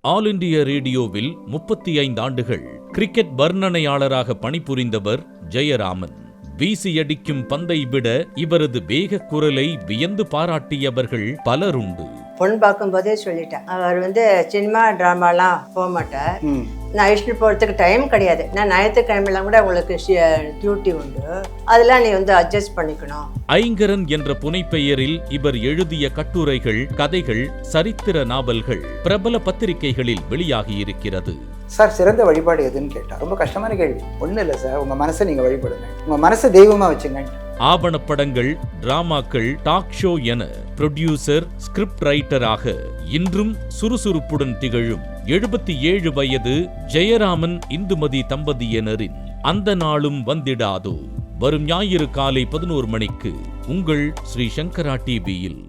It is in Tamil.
ஆல் இண்டிய ரேடியோவில் முப்பத்தி ஐந்து ஆண்டுகள் கிரிக்கெட் வர்ணனையாளராக பணிபுரிந்தவர் ஜெயராமன். வீசியடிக்கும் பந்தை விட இவரது வேகக் குரலை வியந்து பாராட்டியவர்கள் பலருண்டு. பொண்ணு பார்க்கும்போதே சொல்லிட்டேன். அவர் வந்து சினிமா ட்ராமாலாம் போக மாட்டார். ம். நான் இஷ்டு போகிறதுக்கு டைம் கிடையாது. நான் ஞாயிற்றுக்கிழமைலாம் கூட உங்களுக்கு டியூட்டி உண்டு. அதெல்லாம் நீ வந்து அட்ஜஸ்ட் பண்ணிக்கணும். ஐங்கரன் என்ற புனைப்பெயரில் இவர் எழுதிய கட்டுரைகள் கதைகள் சரித்திர நாவல்கள் பிரபல பத்திரிகைகளில் வெளியாகியிருக்கிறது சார் சிறந்த வழிபாடு எதுன்னு கேட்டா ரொம்ப கஷ்டமான கேள்வி. ஒன்றும் இல்லை சார் உங்க மனசை நீங்க வழிபடுங்க. உங்க மனசை தெய்வமா வச்சுங்க. ஆவணப்படங்கள் டிராமாக்கள் டாக் ஷோ என புரொடியூசர் ஸ்கிரிப்ட் ரைட்டராக இன்றும் சுறுசுறுப்புடன் திகழும் எழுபத்தி ஏழு வயது ஜெயராமன் இந்துமதி தம்பதியினரின் அந்த நாளும் வந்திடாதோ. வரும் ஞாயிறு காலை பதினோரு மணிக்கு உங்கள் ஸ்ரீ சங்கரா டிவியில்